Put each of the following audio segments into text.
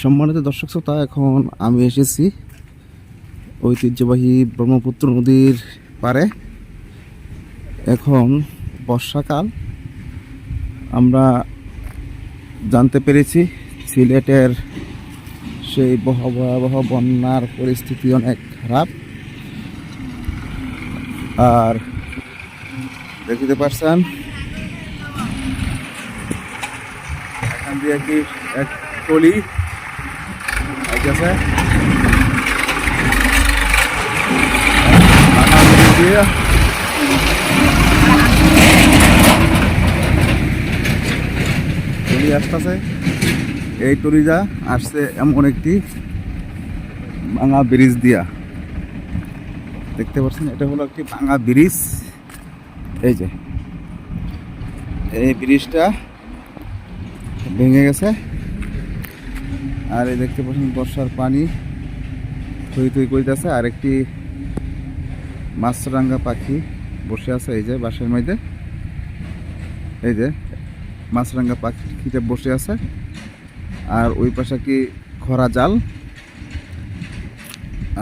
সম্মানিত দর্শক শ্রোতা, এখন আমি এসেছি ঐতিহ্যবাহী ব্রহ্মপুত্র নদীর পারে এখন বর্ষাকাল। আমরা জানতে পেরেছি সিলেটের সেই ভয়াবহ বন্যার পরিস্থিতি অনেক খারাপ। আর দেখতে পারছেন, এখান দিয়ে কি এক নদী দিয়ে টলি আসতেছে। এই টলিটা আসছে এমন একটি ভাঙা ব্রিজ দিয়া। দেখতে পাচ্ছেন, এটা হলো একটি ভাঙা ব্রিজ। এই যে, এই ব্রিজটা ভেঙে গেছে। আর এই দেখতে পাচ্ছেন বর্ষার পানি থই থই করিতেছে। আর একটি মাছরাঙ্গা পাখি বসে আছে এই যে বাসার মধ্যে। এই যে মাছরাঙ্গা পাখিটা বসে আছে। আর ওই পাশে কি খরা জাল।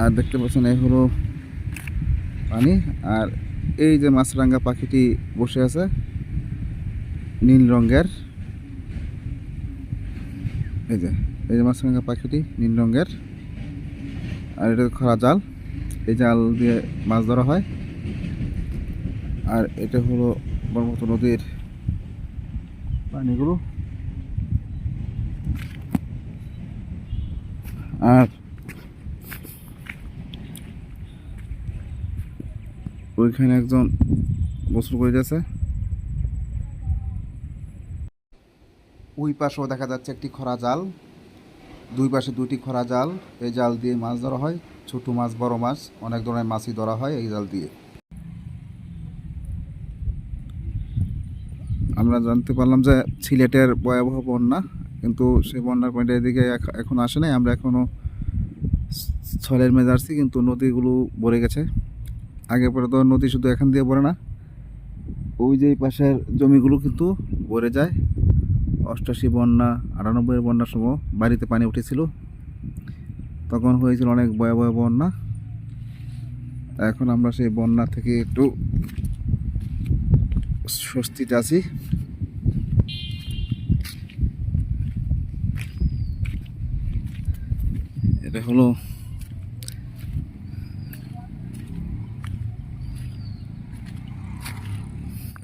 আর দেখতে পাচ্ছেন এই হলো পানি। আর এই যে মাছরাঙ্গা পাখিটি বসে আছে নীল রঙের। এই যে এই যে মাছরাঙ্গা পাখিটি, নীল রঙের। আর এটা খরা জাল। এই জাল দিয়ে মাছ ধরা হয়। আর এটা হলো ব্রহ্মপুত্র নদীর পানিগুলো। আর ওইখানে একজন গোসল করে যাচ্ছে ওই পাশেও দেখা যাচ্ছে একটি খরা জাল। দুই পাশে দুটি খরা জাল, এই জাল দিয়ে মাছ ধরা হয়। ছোট মাছ, বড় মাছ, অনেক ধরনের মাছই ধরা হয় এই জাল দিয়ে। আমরা জানতে পারলাম যে সিলেটের ভয়াবহ বন্যা, কিন্তু সেই বন্যার পয়েন্টের এদিকে এখ- এখন আসে নাই। আমরা এখনও ছলের মেজে আসছি কিন্তু নদীগুলো ভরে গেছে। আগে পরে তো নদী শুধু এখান দিয়ে ভরে না, ওই যে পাশের জমিগুলো কিন্তু ভরে যায়। অষ্টাশি বন্যা, আটানব্বইয়ের বন্যার সময় বাড়িতে পানি উঠেছিল। তখন হয়েছিল অনেক ভয়াবহ বন্যা। এখন আমরা সেই বন্যা থেকে একটু স্বস্তিতে আছি। এটা হলো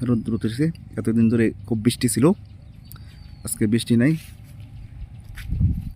রোদ্র উঠেছে। এতদিন ধরে খুব বৃষ্টি ছিল। আজকে বৃষ্টি নাই।